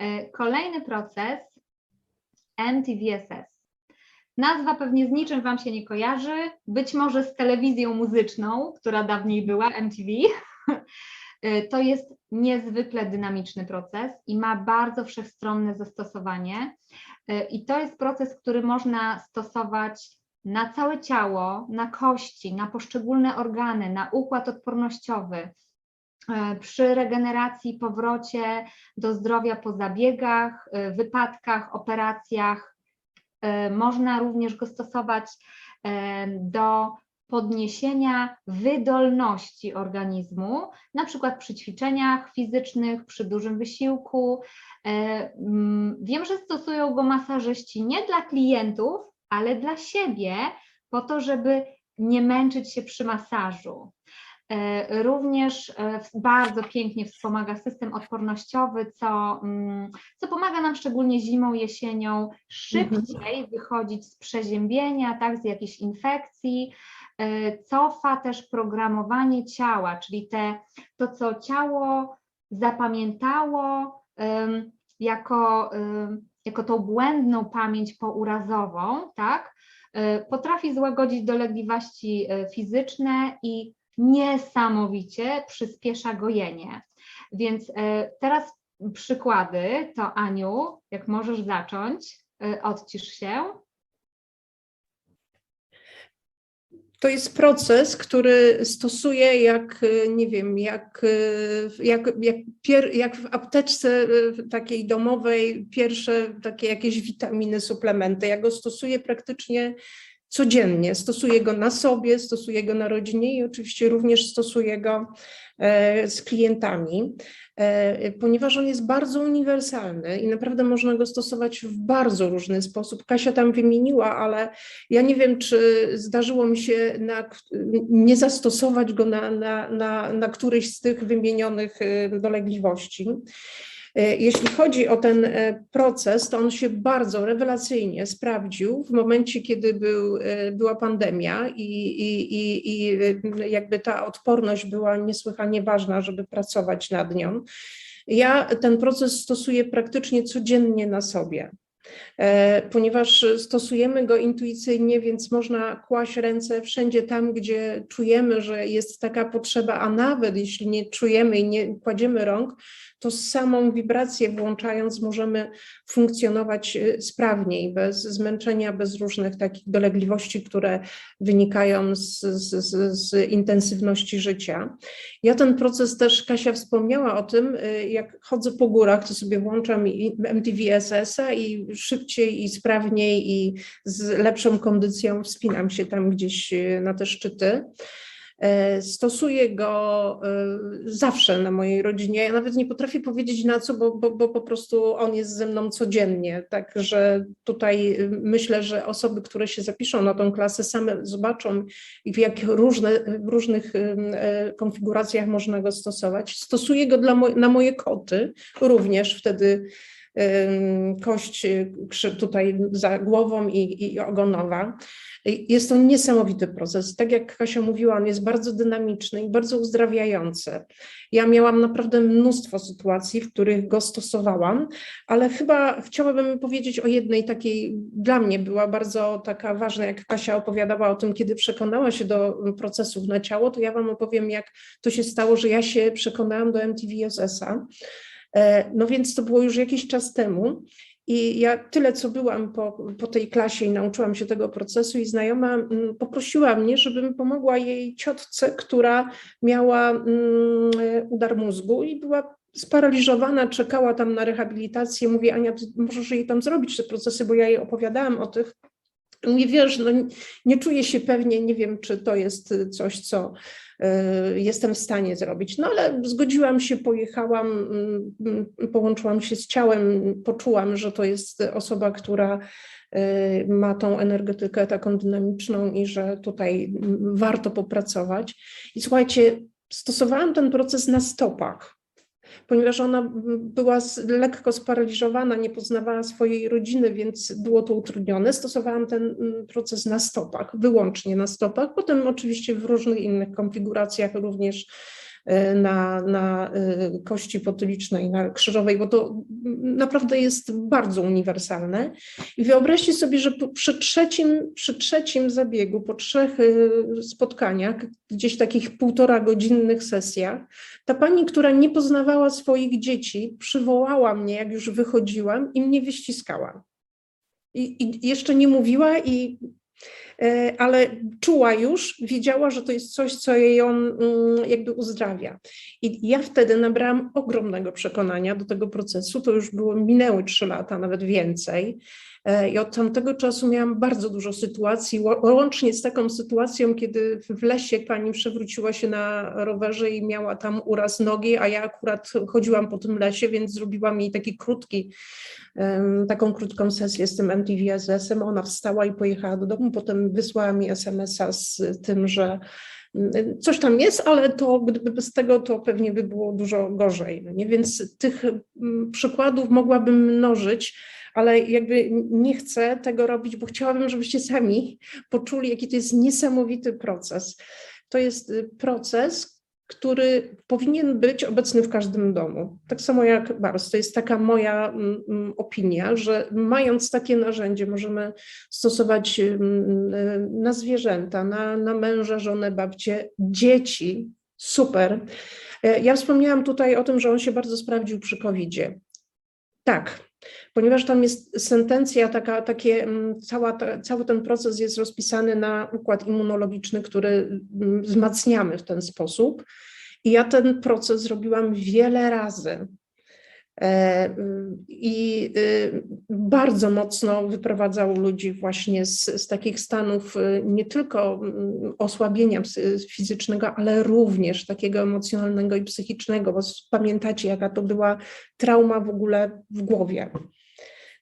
E, Kolejny proces MTVSS. Nazwa pewnie z niczym Wam się nie kojarzy, być może z telewizją muzyczną, która dawniej była MTV. E, To jest niezwykle dynamiczny proces i ma bardzo wszechstronne zastosowanie. E, I to jest proces, który można stosować na całe ciało, na kości, na poszczególne organy, na układ odpornościowy. E, Przy regeneracji, powrocie do zdrowia po zabiegach, e, wypadkach, operacjach. E, Można również go stosować do podniesienia wydolności organizmu, na przykład przy ćwiczeniach fizycznych, przy dużym wysiłku. Mm, Wiem, że stosują go masażyści nie dla klientów, ale dla siebie, po to, żeby nie męczyć się przy masażu. E, Również e, bardzo pięknie wspomaga system odpornościowy, co, mm, co pomaga nam szczególnie zimą, jesienią szybciej wychodzić z przeziębienia, tak, z jakiejś infekcji. E, Cofa też programowanie ciała, czyli te, to, co ciało zapamiętało jako, jako tą błędną pamięć pourazową, tak, potrafi złagodzić dolegliwości fizyczne i niesamowicie przyspiesza gojenie. Więc e, teraz przykłady to Aniu, jak możesz zacząć, e, odcisz się. To jest proces, który stosuję jak, y, nie wiem, jak, jak, jak, pier, jak w apteczce takiej domowej pierwsze takie jakieś witaminy, suplementy. Ja go stosuję praktycznie codziennie. Stosuję go na sobie, stosuję go na rodzinie i oczywiście również stosuję go e, z klientami, e, ponieważ on jest bardzo uniwersalny i naprawdę można go stosować w bardzo różny sposób. Kasia tam wymieniła, ale ja nie wiem, czy zdarzyło mi się na, nie zastosować go na, na, na, na któryś z tych wymienionych y, dolegliwości. Y, Jeśli chodzi o ten e, proces, to on się bardzo rewelacyjnie sprawdził w momencie, kiedy był, e, była pandemia i, i, i, i jakby ta odporność była niesłychanie ważna, żeby pracować nad nią. Ja ten proces stosuję praktycznie codziennie na sobie. E, Ponieważ stosujemy go intuicyjnie, więc można kłaść ręce wszędzie tam, gdzie czujemy, że jest taka potrzeba, a nawet jeśli nie czujemy i nie kładziemy rąk, to samą wibrację włączając możemy funkcjonować e, sprawniej, bez zmęczenia, bez różnych takich dolegliwości, które wynikają z, z, z, intensywności życia. Ja ten proces też, Kasia wspomniała o tym, y, jak chodzę po górach, to sobie włączam i MTV-SS-a i szybciej i sprawniej i z lepszą kondycją wspinam się tam gdzieś y, na te szczyty. E, Stosuję go y, zawsze na mojej rodzinie. Ja nawet nie potrafię powiedzieć na co, bo, bo, bo po prostu on jest ze mną codziennie. Także tutaj y, myślę, że osoby, które się zapiszą na tą klasę, same zobaczą, w jak różne, w różnych ym, e, konfiguracjach można go stosować. Stosuję go dla mo- na moje koty również wtedy kość y, tutaj za głową i, i ogonowa. I Jest to niesamowity proces. Tak jak Kasia mówiła, on jest bardzo dynamiczny i bardzo uzdrawiający. Ja miałam naprawdę mnóstwo sytuacji, w których go stosowałam, ale chyba chciałabym powiedzieć o jednej takiej, dla mnie była bardzo taka ważna, jak Kasia opowiadała o tym, kiedy przekonała się do procesów na ciało, to ja Wam opowiem, jak to się stało, że ja się przekonałam do MTVSS-a. E, No więc to było już jakiś czas temu. I ja tyle, co byłam po, po tej klasie i nauczyłam się tego procesu, i znajoma mm, poprosiła mnie, żebym pomogła jej ciotce, która miała mm, udar mózgu i była sparaliżowana, czekała tam na rehabilitację. Mówię, Ania, możesz jej tam zrobić te procesy, bo ja jej opowiadałam o tych. Mówię, wiesz, no nie, czuję się pewnie, nie wiem, czy to jest coś, co y, jestem w stanie zrobić. No ale zgodziłam się, pojechałam, mm, mm, połączyłam się z ciałem, poczułam, że to jest osoba, która y, ma tą energetykę taką dynamiczną i że tutaj mm, warto popracować. I słuchajcie, stosowałam ten proces na stopach ponieważ ona była lekko sparaliżowana, nie poznawała swojej rodziny, więc było to utrudnione. Stosowałam ten mm, proces na stopach, wyłącznie na stopach. Potem oczywiście w różnych innych konfiguracjach również na, na e, kości potylicznej, na krzyżowej, bo to naprawdę jest bardzo uniwersalne. I wyobraźcie sobie, że przy trzecim, przy trzecim zabiegu, po trzech e, spotkaniach, gdzieś takich półtora godzinnych sesjach, ta pani, która nie poznawała swoich dzieci, przywołała mnie, jak już wychodziłam i mnie wyściskała. I, i jeszcze nie mówiła, i, ale czuła już, wiedziała, że to jest coś, co jej ją mm, jakby uzdrawia. I ja wtedy nabrałam ogromnego przekonania do tego procesu. To już było, minęły trzy lata, nawet więcej. E, I od tamtego czasu miałam bardzo dużo sytuacji, łącznie z taką sytuacją, kiedy w lesie pani przewróciła się na rowerze i miała tam uraz nogi, a ja akurat chodziłam po tym lesie, więc zrobiłam jej taki krótki, taką krótką sesję z tym MTVSS-em. Ona wstała i pojechała do domu, potem wysłała mi SMS-a z tym, że mm, coś tam jest, ale to gdyby bez tego, to pewnie by było dużo gorzej. No nie? Więc tych mm, przykładów mogłabym mnożyć, ale jakby nie chcę tego robić, bo chciałabym, żebyście sami poczuli, jaki to jest niesamowity proces. To jest y, proces, który powinien być obecny w każdym domu. Tak samo jak Bars. To jest taka moja mm, mm, opinia, że mając takie narzędzie, możemy stosować mm, y, na zwierzęta, na, na męża, żonę, babcie, dzieci. Super. E, Ja wspomniałam tutaj o tym, że on się bardzo sprawdził przy COVID-zie. Tak, ponieważ tam jest sentencja, taka, takie, mm, cała, ta, cały ten proces jest rozpisany na układ immunologiczny, który mm, wzmacniamy w ten sposób. I ja ten proces zrobiłam wiele razy. E, I y, bardzo mocno wyprowadzał ludzi właśnie z, z takich stanów y, nie tylko mm, osłabienia fizycznego, ale również takiego emocjonalnego i psychicznego, bo pamiętacie, jaka to była trauma w ogóle w głowie.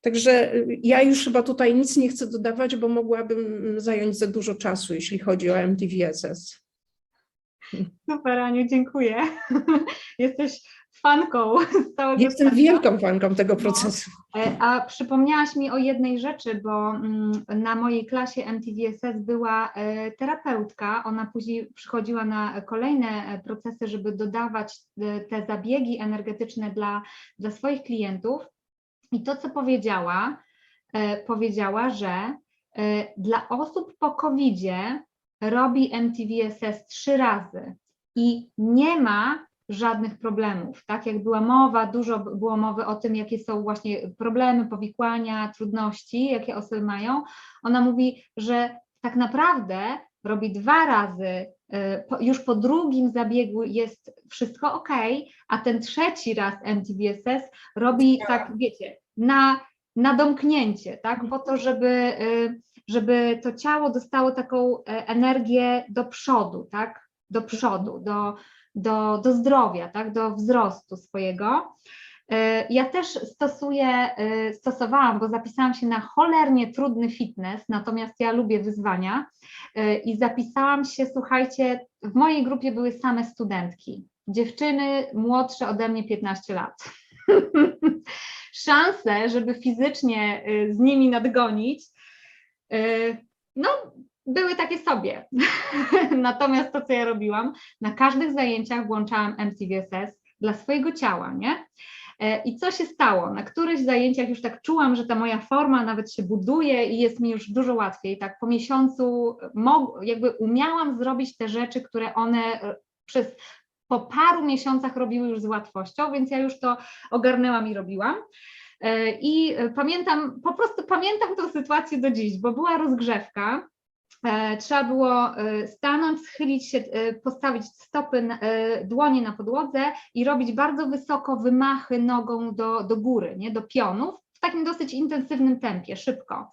Także y, ja już chyba tutaj nic nie chcę dodawać, bo mogłabym mm, zająć za dużo czasu, jeśli chodzi o MTVSS. Super, Aniu, dziękuję. Jesteś fanką całego Jestem wielką fanką tego procesu. E, A przypomniałaś mi o jednej rzeczy, bo mm, na mojej klasie MTVSS była e, terapeutka. Ona później przychodziła na kolejne e, procesy, żeby dodawać te zabiegi energetyczne dla, dla swoich klientów. I to, co powiedziała, powiedziała, że dla osób po COVID-zie robi MTVSS trzy razy i nie ma żadnych problemów. Tak jak była mowa, dużo było mowy o tym, jakie są właśnie problemy, powikłania, trudności, jakie osoby mają. Ona mówi, że tak naprawdę robi dwa razy, y, już po drugim zabiegu jest wszystko ok, a ten trzeci raz MTVSS robi tak, wiecie, na, na domknięcie, tak, po to, żeby, y, żeby to ciało dostało taką e, energię do przodu, tak, do przodu, do, do, do zdrowia, tak, do wzrostu swojego. E, Ja też stosuję, e, stosowałam, bo zapisałam się na cholernie trudny fitness, natomiast ja lubię wyzwania e, i zapisałam się, słuchajcie, w mojej grupie były same studentki, dziewczyny młodsze ode mnie 15 lat. Szanse, żeby fizycznie z nimi nadgonić, no, były takie sobie. Natomiast to, co ja robiłam, na każdych zajęciach włączałam MTVSS dla swojego ciała, nie? E, I co się stało? Na którychś zajęciach już tak czułam, że ta moja forma nawet się buduje i jest mi już dużo łatwiej. Tak po miesiącu jakby umiałam zrobić te rzeczy, które one e, przez po paru miesiącach robiły już z łatwością, więc ja już to ogarnęłam i robiłam. E, I pamiętam, po prostu pamiętam tę sytuację do dziś, bo była rozgrzewka. E, Trzeba było e, stanąć, schylić się, e, postawić stopy, dłonie na podłodze i robić bardzo wysoko wymachy nogą do, do góry, nie, do pionów, w takim dosyć intensywnym tempie, szybko.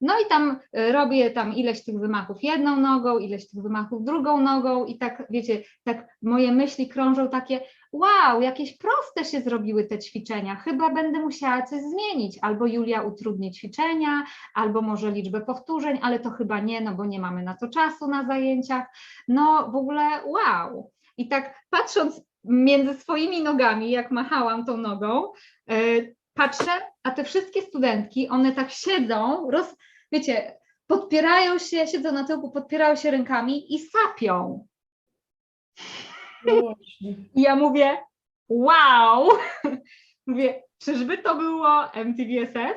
No i tam e, robię tam ileś tych wymachów jedną nogą, ileś tych wymachów drugą nogą i tak, wiecie, tak moje myśli krążą takie, wow, jakieś proste się zrobiły te ćwiczenia, chyba będę musiała coś zmienić, albo Julia utrudni ćwiczenia, albo może liczbę powtórzeń, ale to chyba nie, no bo nie mamy na to czasu na zajęciach. No w ogóle wow. I tak patrząc między swoimi nogami, jak machałam tą nogą, yy, patrzę, a te wszystkie studentki, one tak siedzą, roz, wiecie, podpierają się, siedzą na tyłku, podpierają się rękami i sapią. No. I ja mówię, wow! Mówię, czyżby to było MTVSS?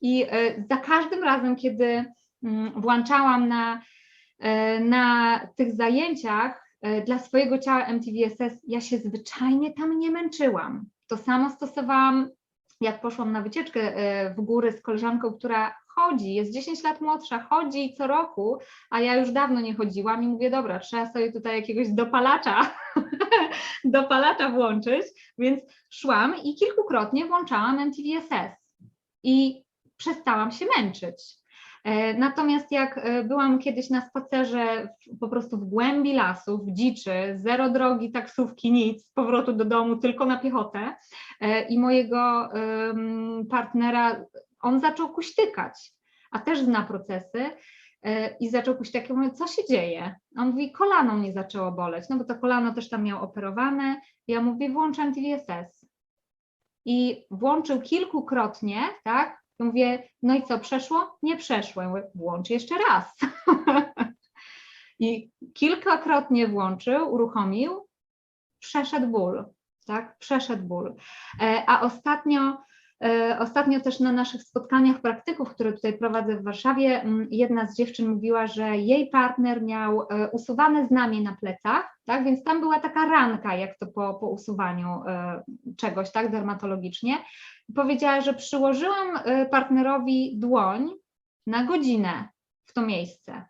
I e, za każdym razem, kiedy mm, włączałam na, e, na tych zajęciach e, dla swojego ciała MTVSS, ja się zwyczajnie tam nie męczyłam. To samo stosowałam, jak poszłam na wycieczkę e, w góry z koleżanką, która chodzi, jest 10 lat młodsza, chodzi co roku, a ja już dawno nie chodziłam i mówię, dobra, trzeba sobie tutaj jakiegoś dopalacza, dopalacza włączyć, więc szłam i kilkukrotnie włączałam MTVSS i przestałam się męczyć. E, Natomiast jak e, byłam kiedyś na spacerze po prostu w głębi lasu, w dziczy, zero drogi, taksówki, nic, z powrotu do domu tylko na piechotę e, i mojego partnera, on zaczął kuśtykać, a też zna procesy i zaczął kuśtykać, mówię, co się dzieje? On mówi, kolano mnie zaczęło boleć, no bo to kolano też tam miał operowane, ja mówię, włączam TVSS. I włączył kilkukrotnie, tak? Ja Mówię, no i co, przeszło? Nie mówię, włącz jeszcze raz. I kilkakrotnie włączył, uruchomił, przeszedł ból, tak? Przeszedł ból. E, A ostatnio, ostatnio też na naszych spotkaniach praktyków, które tutaj prowadzę w Warszawie, m, jedna z dziewczyn mówiła, że jej partner miał e, usuwane znamie na plecach, tak? Więc tam była taka ranka, jak to po, po usuwaniu e, czegoś, tak, dermatologicznie. Powiedziała, że przyłożyłam e, partnerowi dłoń na godzinę w to miejsce.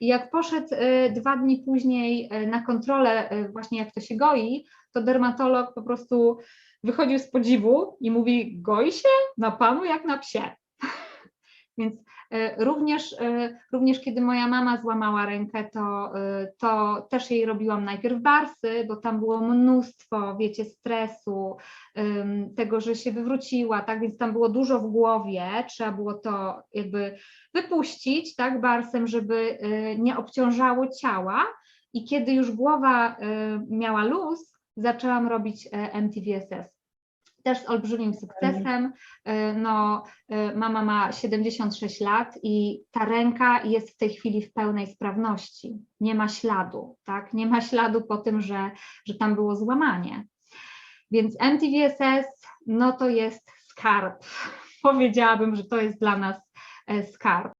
I jak poszedł e, dwa dni później e, na kontrolę, e, właśnie jak to się goi, to dermatolog po prostu wychodził z podziwu i mówi: Goi się na panu jak na psie. Więc e, również, e, również kiedy moja mama złamała rękę, to, e, to też jej robiłam najpierw barsy, bo tam było mnóstwo, wiecie, stresu, tego, że się wywróciła, tak, więc tam było dużo w głowie, trzeba było to jakby wypuścić, tak, barsem, żeby nie obciążało ciała i kiedy już głowa miała luz, zaczęłam robić MTVSS. Też z olbrzymim sukcesem. E, No, e, mama ma 76 lat i ta ręka jest w tej chwili w pełnej sprawności. Nie ma śladu, tak? Nie ma śladu po tym, że, że tam było złamanie. Więc MTVSS, no to jest skarb. Powiedziałabym, że to jest dla nas e, skarb.